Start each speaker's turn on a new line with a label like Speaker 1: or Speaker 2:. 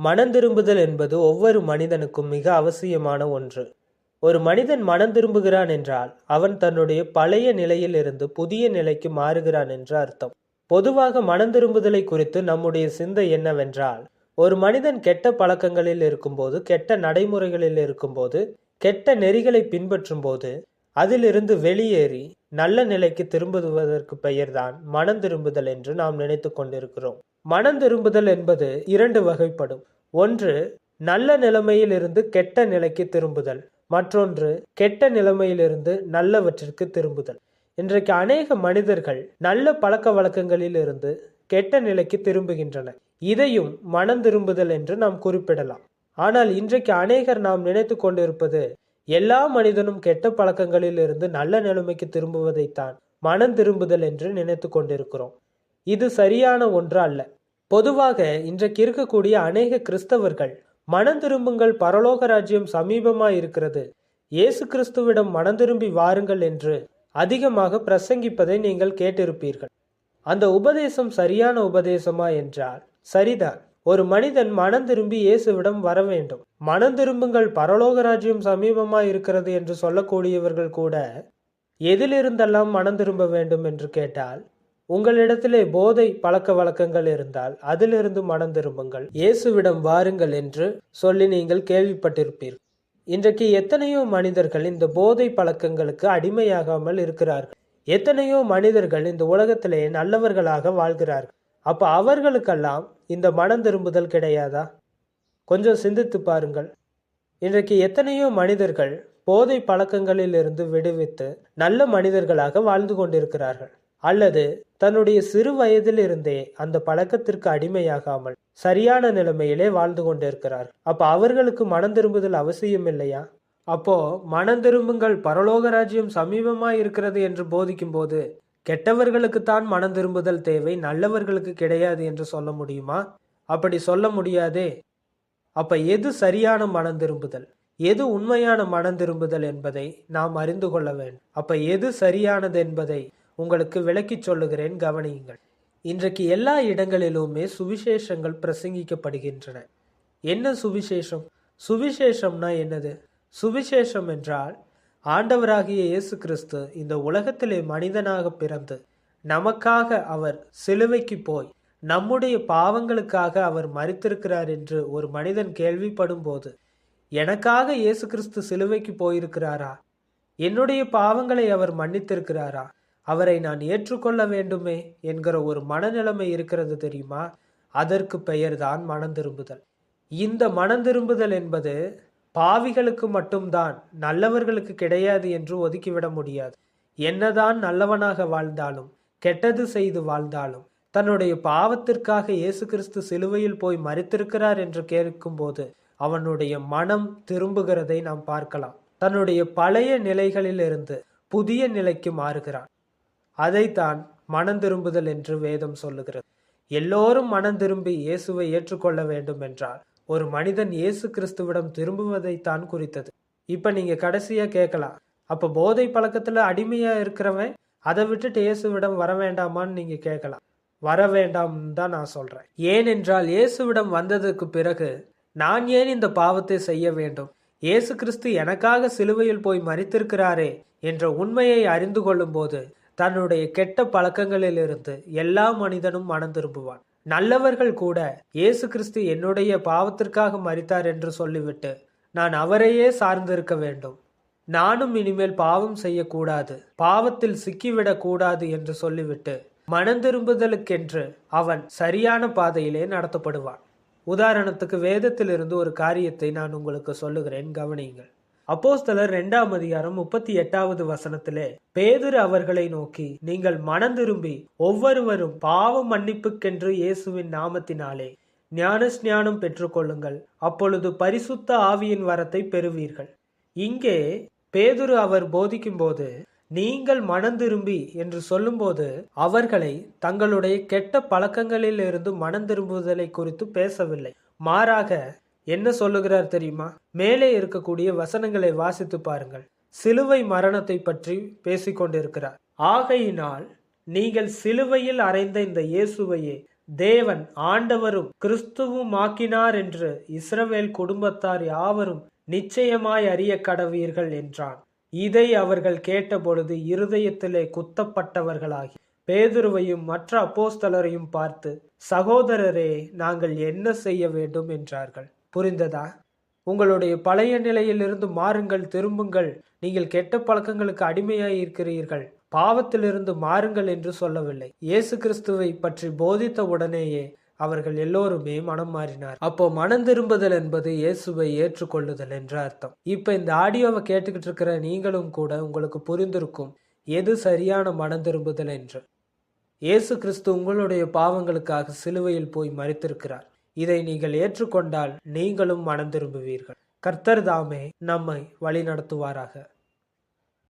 Speaker 1: மனம் திரும்புதல் என்பது ஒவ்வொரு மனிதனுக்கும் மிக அவசியமான ஒன்று. ஒரு மனிதன் மனம் திரும்புகிறான் என்றால் அவன் தன்னுடைய பழைய நிலையில் இருந்து புதிய நிலைக்கு மாறுகிறான் என்று அர்த்தம். பொதுவாக மனம் திரும்புதலை குறித்து நம்முடைய சிந்தை என்னவென்றால் ஒரு மனிதன் கெட்ட பழக்கங்களில் இருக்கும்போது கெட்ட நடைமுறைகளில் இருக்கும்போது கெட்ட நெறிகளை பின்பற்றும் போது அதிலிருந்து வெளியேறி நல்ல நிலைக்கு திரும்புவதற்கு பெயர்தான் மனம் திரும்புதல் என்று நாம் நினைத்து கொண்டிருக்கிறோம். மனம் திரும்புதல் என்பது இரண்டு வகைப்படும். ஒன்று நல்ல நிலைமையிலிருந்து கெட்ட நிலைக்கு திரும்புதல். மற்றொன்று கெட்ட நிலைமையிலிருந்து நல்லவற்றிற்கு திரும்புதல். இன்றைக்கு அநேக மனிதர்கள் நல்ல பழக்க வழக்கங்களில் இருந்து கெட்ட நிலைக்கு திரும்புகின்றனர். இதையும் மனம் திரும்புதல் என்று நாம் குறிப்பிடலாம். ஆனால் இன்றைக்கு அநேகர் நாம் நினைத்து கொண்டிருப்பது எல்லா மனிதனும் கெட்ட பழக்கங்களில் இருந்து நல்ல நிலைமைக்கு திரும்புவதைத்தான் மனம் திரும்புதல் என்று நினைத்து கொண்டிருக்கிறோம். இது சரியான ஒன்று அல்ல பொதுவாக இன்றைக்கு இருக்கக்கூடிய அநேக கிறிஸ்தவர்கள் மனம் திரும்புங்கள் பரலோக ராஜ்யம் சமீபமாய் இருக்கிறது. இயேசு கிறிஸ்துவிடம் மனம் திரும்பி வாருங்கள் என்று அதிகமாக பிரசங்கிப்பதை நீங்கள் கேட்டிருப்பீர்கள். அந்த உபதேசம் சரியான உபதேசமா என்றால் சரிதான். ஒரு மனிதன் மனம் திரும்பி இயேசுவிடம் வர வேண்டும். மனம் திரும்புங்கள் பரலோக ராஜ்யம் சமீபமாய் இருக்கிறது என்று சொல்லக்கூடியவர்கள் கூட எதிலிருந்தெல்லாம் மனம் திரும்ப வேண்டும் என்று கேட்டால் உங்களிடத்திலே போதை பழக்க வழக்கங்கள் இருந்தால் அதிலிருந்து மனம் திரும்புங்கள். இயேசுவிடம் வாருங்கள் என்று சொல்லி நீங்கள் கேள்விப்பட்டிருப்பீர்கள் இன்றைக்கு எத்தனையோ மனிதர்கள் இந்த போதை பழக்கங்களுக்கு அடிமையாகாமல் இருக்கிறார்கள். எத்தனையோ மனிதர்கள் இந்த உலகத்திலே நல்லவர்களாக வாழ்கிறார்கள். அப்ப அவர்களுக்கெல்லாம் இந்த மனம் திரும்புதல் கிடையாதா? கொஞ்சம் சிந்தித்து பாருங்கள். இன்றைக்கு எத்தனையோ மனிதர்கள் போதை பழக்கங்களில் இருந்து விடுவித்து நல்ல மனிதர்களாக வாழ்ந்து கொண்டிருக்கிறார்கள். அல்லது தன்னுடைய சிறு வயதிலிருந்தே அந்த பழக்கத்திற்கு அடிமையாகாமல் சரியான நிலைமையிலே வாழ்ந்து கொண்டிருக்கிறார். அப்ப அவர்களுக்கு மனம் திரும்புதல் அவசியம் இல்லையா? அப்போ மனம் திரும்புங்கள் பரலோக ராஜ்யம் சமீபமாய் இருக்கிறது என்று போதிக்கும் போது கெட்டவர்களுக்குத்தான் மனம் திரும்புதல் தேவை நல்லவர்களுக்கு கிடையாது என்று சொல்ல முடியுமா? அப்படி சொல்ல முடியாதே. அப்ப எது சரியான மனம் திரும்புதல்? எது உண்மையான மனம் திரும்புதல் என்பதை நாம் அறிந்து கொள்ள வேண்டும். அப்ப எது சரியானது என்பதை உங்களுக்கு விளக்கிச் சொல்லுகிறேன் கவனியுங்கள். இன்றைக்கு எல்லா இடங்களிலுமே சுவிசேஷங்கள் பிரசங்கிக்கப்படுகின்றன. என்ன சுவிசேஷம்? சுவிசேஷம்னா என்னது? சுவிசேஷம் என்றால் ஆண்டவராகிய இயேசு கிறிஸ்து இந்த உலகத்திலே மனிதனாக பிறந்து நமக்காக அவர் சிலுவைக்கு போய் நம்முடைய பாவங்களுக்காக அவர் மறித்திருக்கிறார் என்று ஒரு மனிதன் கேள்விப்படும் போது எனக்காக இயேசு கிறிஸ்து சிலுவைக்கு போயிருக்கிறாரா? என்னுடைய பாவங்களை அவர் மன்னித்திருக்கிறாரா? அவரை நான் ஏற்றுக்கொள்ள வேண்டுமே என்கிற ஒரு மனநிலைமை இருக்கிறது தெரியுமா? அதற்கு பெயர்தான் மனம் திரும்புதல் இந்த மனம் திரும்புதல் என்பது பாவிகளுக்கு மட்டும்தான் நல்லவர்களுக்கு கிடையாது என்று ஒதுக்கிவிட முடியாது. என்னதான் நல்லவனாக வாழ்ந்தாலும் கெட்டது செய்து வாழ்ந்தாலும் தன்னுடைய பாவத்திற்காக இயேசு கிறிஸ்து சிலுவையில் போய் மறித்திருக்கிறார் என்று கேட்கும்போது அவனுடைய மனம் திரும்புகிறதை நாம் பார்க்கலாம். தன்னுடைய பழைய நிலைகளிலிருந்து புதிய நிலைக்கு மாறுகிறான். அதைத்தான் மனம் திரும்புதல் என்று வேதம் சொல்லுகிறது. எல்லோரும் மனம் திரும்பி இயேசுவை ஏற்றுக்கொள்ள வேண்டும் என்றால் ஒரு மனிதன் இயேசு கிறிஸ்துவிடம் திரும்புவதைத்தான் குறித்தது. இப்ப நீங்க கடைசியா கேட்கலாம் அப்ப போதை பழக்கத்துல அடிமையா இருக்கிறவன் அதை விட்டுட்டு இயேசுவிடம் வர வேண்டாமான்னு நீங்க கேட்கலாம். வர வேண்டாம்னு தான் நான் சொல்றேன். ஏனென்றால் இயேசுவிடம் வந்ததுக்கு பிறகு நான் ஏன் இந்த பாவத்தை செய்ய வேண்டும்? இயேசு கிறிஸ்து எனக்காக சிலுவையில் போய் மறித்திருக்கிறாரே என்ற உண்மையை அறிந்து கொள்ளும் போது தன்னுடைய கெட்ட பழக்கங்களிலிருந்து எல்லா மனிதனும் மனம் திரும்புவான். நல்லவர்கள் கூட இயேசு கிறிஸ்து என்னுடைய பாவத்திற்காக மறித்தார் என்று சொல்லிவிட்டு நான் அவரையே சார்ந்திருக்க வேண்டும். நானும் இனிமேல் பாவம் செய்யக்கூடாது பாவத்தில் சிக்கிவிடக் கூடாது என்று சொல்லிவிட்டு மனந்திரும்புதலுக்கென்று அவன் சரியான பாதையிலே நடத்தப்படுவான். உதாரணத்துக்கு வேதத்திலிருந்து ஒரு காரியத்தை நான் உங்களுக்கு சொல்லுகிறேன் கவனியுங்கள். அப்போஸ்தலர் இரண்டாம் அதிகாரம் முப்பத்தி எட்டாவது வசனத்திலே பேதுரு அவர்களை நோக்கி நீங்கள் மனம் திரும்பி ஒவ்வொருவரும் பாவ மன்னிப்புக்கென்று இயேசுவின் நாமத்தினாலே ஞானஸ்ஞானம் பெற்றுக்கொள்ளுங்கள். அப்பொழுது பரிசுத்த ஆவியின் வரத்தை பெறுவீர்கள். இங்கே பேதுரு அவர் போதிக்கும்போது நீங்கள் மனம் திரும்பி என்று சொல்லும்போது அவர்களை தங்களுடைய கெட்ட பழக்கங்களில் இருந்து மனம் திரும்புதலை குறித்து பேசவில்லை. மாறாக என்ன சொல்லுகிறார் தெரியுமா? மேலே இருக்கக்கூடிய வசனங்களை வாசித்து பாருங்கள். சிலுவை மரணத்தை பற்றி பேசிக்கொண்டிருக்கிறார். ஆகையினால் நீங்கள் சிலுவையில் அறைந்த இந்த இயேசுவையே தேவன் ஆண்டவரும் கிறிஸ்துவும் ஆக்கினார் என்று இஸ்ரவேல் குடும்பத்தார் யாவரும் நிச்சயமாய் அறிய கடவீர்கள் என்றான். இதை அவர்கள் கேட்டபொழுது இருதயத்திலே குத்தப்பட்டவர்களாகி பேதுருவையும் மற்ற அப்போஸ்தலரையும் பார்த்து சகோதரரே நாங்கள் என்ன செய்ய வேண்டும்? என்றார்கள். புரிந்ததா? உங்களுடைய பழைய நிலையிலிருந்து மாறுங்கள் திரும்புங்கள். நீங்கள் கெட்ட பழக்கங்களுக்கு அடிமையாய் இருக்கிறீர்கள். பாவத்திலிருந்து மாறுங்கள் என்று சொல்லவில்லை. இயேசு கிறிஸ்துவை பற்றி போதித்த உடனேயே அவர்கள் எல்லோருமே மனம் மாறினார். அப்போ மனம் திரும்புதல் என்பது இயேசுவை ஏற்றுக்கொள்ளுதல் என்ற அர்த்தம். இப்ப இந்த ஆடியோவை கேட்டுக்கிட்டு இருக்கிற நீங்களும் கூட உங்களுக்கு புரிந்திருக்கும் எது சரியான மனம் திரும்புதல் என்று. இயேசு கிறிஸ்து உங்களுடைய பாவங்களுக்காக சிலுவையில் போய் மறித்திருக்கிறார் இதை நீங்கள் ஏற்றுக்கொண்டால் நீங்களும் மனம் திரும்புவீர்கள். கர்த்தர் தாமே நம்மை வழி நடத்துவாராக